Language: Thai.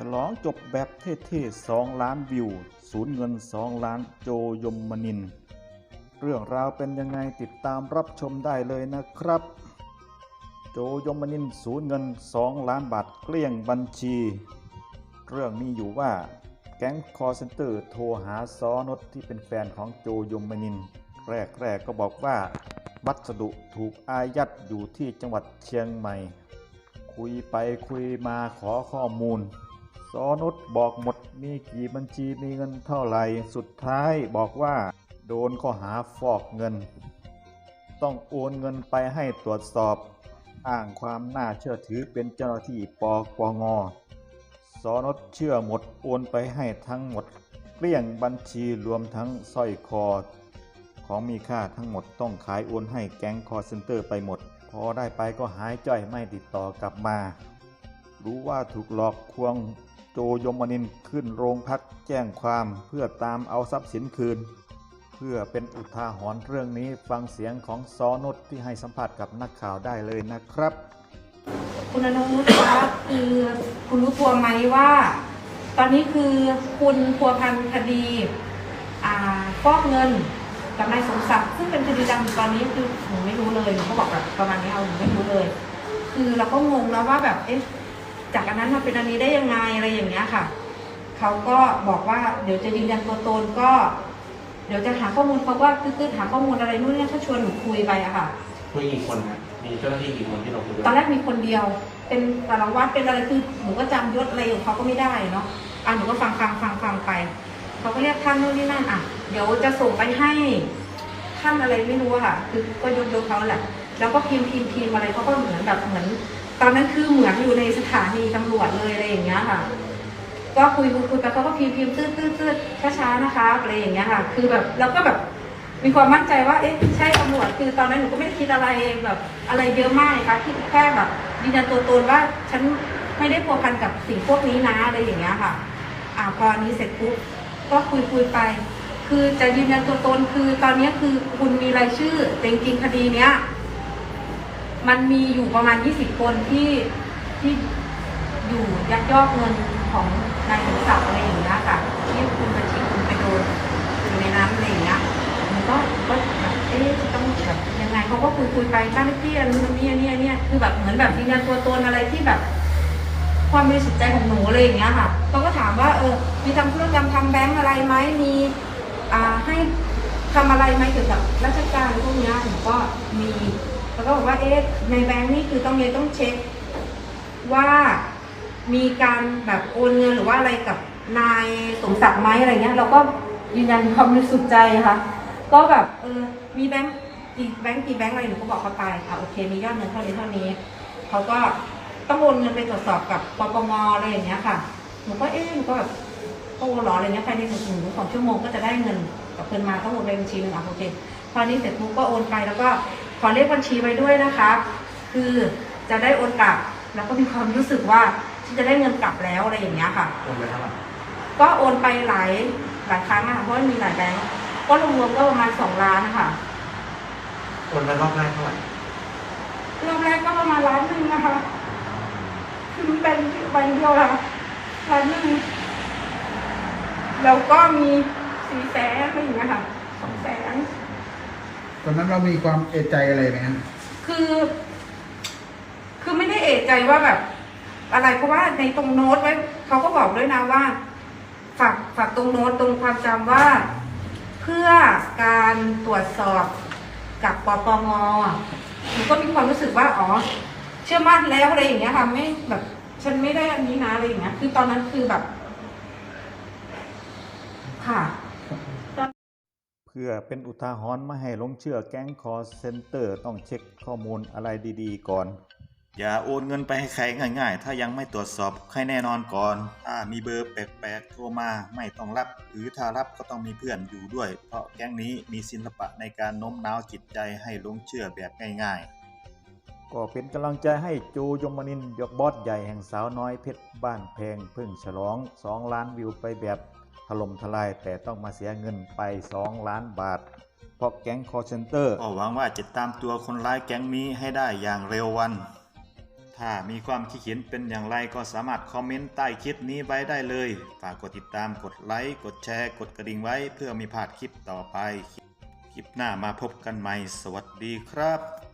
ฉลองจบแบบเท่ๆ 2 ล้านวิวสูญเงิน 2 ล้านโจยมนิน เรื่องราวเป็นยังไงติดตามรับชมได้เลยนะครับ โจยมนินทร์สูญเงิน 2 ล้านบาทเกลี้ยงบัญชี เรื่องมีอยู่ว่าแก๊งคอร์เซนเตอร์โทรหาซอนดที่เป็นแฟนของโจยมนินทร์แรกๆก็บอกว่า วัสดุถูกอายัดอยู่ที่จังหวัดเชียงใหม่ คุยไปคุยมาขอข้อมูล นุชบอกหมดมีกี่บัญชีมีเงินเท่าไหร่ สุดท้ายบอกว่า โดนข้อหาฟอกเงิน ต้องโอนเงินไปให้ตรวจสอบ อ้างความน่าเชื่อถือเป็นเจ้าหน้าที่ปปงสอนดเชื่อหมดโอนไปให้ทั้งหมด เกลี้ยงบัญชีรวมทั้งสร้อยคอ ของมีค่าทั้งหมดต้องขายโอนให้แก๊งคอร์เซนเตอร์ไปหมด พอได้ไปก็หายจ้อยไม่ติดต่อกลับมา รู้ว่าถูกหลอกควง โจยมนินขึ้นโรงพักแจ้งความเพื่อตามเอาทรัพย์สินคืน เพื่อเป็นอุทาหรณ์เรื่องนี้ฟังเสียงของซอนุชที่ให้สัมภาษณ์กับนักข่าวได้เลยนะครับ คุณอนุรุตคะคือคุณรู้ตัวไหมว่า ตอนนี้คือคุณพัวพันคดีอ่าฟอกเงินกับนายสมศักดิ์ซึ่งเป็นคดีดังตอนนี้คือหนูไม่รู้เลยหนูก็บอกแบบประมาณนี้เอาหนูไม่รู้เลย คือเราก็งงแล้วว่าแบบเอ๊ะ จากอันนั้นมาเป็นอันนี้ได้ยังไงอะไรอย่างเงี้ยค่ะเขาก็บอกว่าเดี๋ยวจะยืนยันตัวตนก็ เดี๋ยวจะหาข้อมูลเขาว่าคือๆหาข้อมูลอะไรนู่นเนี่ยเขาชวนหนูคุยไปอะค่ะ คุยกี่คนครับมีเจ้าหน้าที่กี่คนที่เราคุยด้วยตอนแรกมีคนเดียว เป็นสารวัตรเป็นอะไรคือหนูก็จำยศอะไรของเขาก็ไม่ได้เนาะอะหนูก็ฟังฟังฟังฟังไปเขาก็เรียกท่านนู่นนี่นั่นอะเดี๋ยวจะส่งไปให้ท่านอะไรไม่รู้อะค่ะ คือก็ยกยกเขาแหละ แล้วก็พิมพ์พิมพ์พิมพ์อะไรเขาก็เหมือนแบบเหมือน ตอนนั้นคือเหมือนอยู่ในสถานีตำรวจเลยอะไรอย่างเงี้ยค่ะ ก็คุยคุยคุยไปเขาก็พิมพ์พิมพ์ตื้อตื้อตื้อช้าๆนะคะอะไรอย่างเงี้ยค่ะ คือแบบเราก็แบบมีความมั่นใจว่าเอ๊ะใช่ตำรวจคือตอนนั้นหนูก็ไม่ได้คิดอะไรแบบอะไรเยอะมากนะคะคิดแค่แบบยืนยันตัวตนว่าฉันไม่ได้พัวพันกับสิ่งพวกนี้นะอะไรอย่างเงี้ยค่ะ อ่าพอนนี้เสร็จปุ๊บก็คุยคุยไป คือจะยืนยันตัวตนคือตอนนี้คือคุณมีรายชื่อแต่จริงๆคดีเนี้ย มันมีอยู่ประมาณ 20 คนที่ที่อยู่ยักยอกเงินของนายสมศักดิ์อะไรอย่างเงี้ยค่ะที่คุณบัญชีคุณไปโดนอยู่ในนั้นอะไรอย่างเงี้ยมันก็ก็แบบเอ๊ะจะต้องแบบยังไงเขาก็คุยคุยไปบ้านเลขที่อันนู้นอันนี้อันนี้อันเนี้ยคือแบบเหมือนแบบยืนยันตัวตนอะไรที่แบบ ความบริสุทธิ์ใจของหนูอะไรอย่างเงี้ยค่ะเขาก็ถามว่าเออมีทำธุรกรรมทำแบงก์อะไรไหมมีอ่าให้ทำอะไรไหมเกี่ยวกับราชการพวกเนี้ยหนูก็มี แล้วก็บอกว่าเอ๊ะในแบงก์นี่คือต้องเลยต้องเช็คว่ามีการแบบโอนเงินหรือว่าอะไรกับนายสมศักดิ์ไหมอะไรเงี้ย เราก็ยืนยันความบริสุทธิ์ใจค่ะ ก็แบบเออมีแบงก์กี่แบงก์กี่แบงก์อะไรหนูก็บอกเขาไปอะโอเคมียอดเงินเท่านี้เท่านี้เขาก็ต้องโอนเงินไปตรวจสอบกับปปงอะไรอย่างเงี้ยค่ะหนูก็เอ๊ะหนูก็แบบโอ้หรออะไรเงี้ยภายในหนึ่งถึงสองชั่วโมงก็จะได้เงินกับคืนมาต้องโอนไปบัญชีหนึ่งอะโอเคพอนี้เสร็จปุ๊บก็โอนไปแล้วก็ ขอเลขบัญชีไว้ด้วยนะคะ คือจะได้โอนกลับ แล้วก็มีความรู้สึกว่าฉันจะได้เงินกลับแล้วอะไรอย่างเงี้ยค่ะ โอนไปเท่าไหร่ก็โอนไปหลายหลายครั้งอะค่ะเพราะมันมีหลายแบงก์ก็รวมๆก็ประมาณสองล้านนะคะโอนไปรอบแรกเท่าไหร่รอบแรกก็ประมาณล้านหนึ่งนะคะคือมันเป็นใบเดียวค่ะล้านหนึ่งแล้วก็มีสี่แสนอะไรอย่างเงี้ยค่ะสองแสน ตอนนั้นเรามีความเอะใจอะไรไหมครับคือ คือไม่ได้เอะใจว่าแบบ อะไรเพราะว่าในตรงโน้ตไว้เขาก็บอกด้วยนะว่า ฝากฝากตรงโน้ตตรงความจำว่า เพื่อการตรวจสอบกับปปงหนูก็มีความรู้สึกว่าอ๋อ เชื่อมั่นแล้วอะไรอย่างเงี้ยค่ะไม่แบบ ฉันไม่ได้อันนี้นะอะไรอย่างเงี้ย คือตอนนั้นคือแบบ ค่ะ พื่อเป็นอุทาหรณ์ไม่ให้หลงเชื่อแก๊งคอร์เซนเตอร์ต้องเช็คข้อมูลอะไรดีๆ ก่อน อย่าโอนเงินไปให้ใครง่าย ๆ ถ้ายังไม่ตรวจสอบให้แน่นอนก่อน ถ้ามีเบอร์แปลกๆโทรมาไม่ต้องรับ หรือถ้ารับก็ต้องมีเพื่อนอยู่ด้วย เพราะแก๊งนี้มีศิลปะในการโน้มน้าวจิตใจให้หลงเชื่อแบบง่ายๆ ก็เป็นกำลังใจให้โจยมนินทร์ยกบอสใหญ่แห่งสาวน้อยเพชรบ้านแพงเพิ่งฉลอง 2 ล้านวิวไปแบบ ถล่มทลายแต่ต้องมาเสียเงินไป 2 ล้านบาท เพราะแก๊งคอร์เซนเตอร์ก็หวังว่าจะตามตัวคนร้ายแก๊งนี้ให้ได้อย่างเร็ววัน ถ้ามีความคิดเห็นเป็นอย่างไรก็สามารถคอมเมนต์ใต้คลิปนี้ไว้ได้เลย ฝากกดติดตามกดไลค์ กดแชร์ กดกระดิ่งไว้เพื่อมีพลาดคลิปต่อไป คลิปหน้ามาพบกันใหม่ สวัสดีครับ